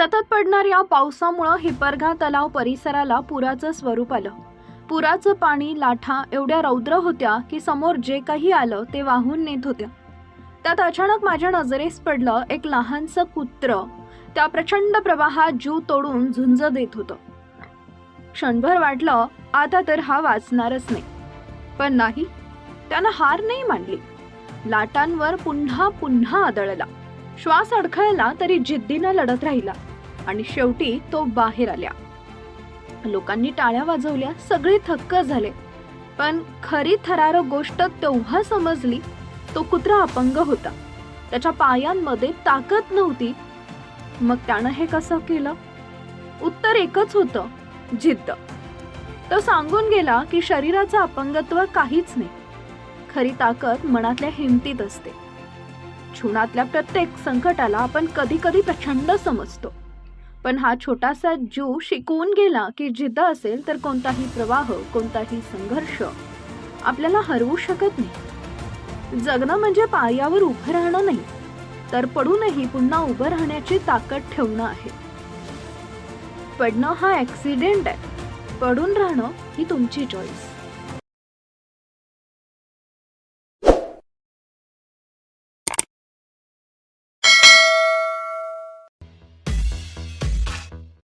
सतत पडणाऱ्या पावसामुळं हिपरगा तलाव परिसराला पुराचं स्वरूप आलं. पुराचं पाणी लाठा एवढ्या रौद्र होत्या की समोर जे काही आलं ते वाहून नेत होत्या. त्यात अचानक माझ्या नजरेस पडलं एक लहानसं कुत्र. त्या प्रचंड प्रवाहात जीव तोडून झुंज देत होतं. क्षणभर वाटलं आता तर हा वाचणारच नाही. पण नाही त्यानं हार नाही मांडली लाटांवर पुन्हा पुन्हा आदळला. श्वास अडखळला तरी जिद्दीनं लढत राहिला. आणि शेवटी तो बाहेर आल्या. लोकांनी टाळ्या वाजवल्या सगळे थक्क झाले. पण खरी थरारक गोष्ट तेव्हा समजली तो कुत्रा अपंग होता. त्याच्या पायांमध्ये ताकद नव्हती. मग त्यानं हे कसं केलं? उत्तर एकच होतं जिद्द. तो सांगून गेला की शरीराचं अपंगत्व काहीच नाही. खरी ताकद मनातल्या हिमतीत असते. जीवनातल्या प्रत्येक संकटाला आपण कधी कधी प्रचंड समजतो. पण हा छोटासा जीव शिकवून गेला की जिद्द असेल तर कोणताही प्रवाह कोणताही संघर्ष आपल्याला हरवू शकत नाही. जगणं म्हणजे पायावर उभं राहणं नाही तर पडूनही पुन्हा उभं राहण्याची ताकद ठेवणं आहे. पडणं हा ॲक्सिडेंट आहे. पडून राहणं ही तुमची चॉईस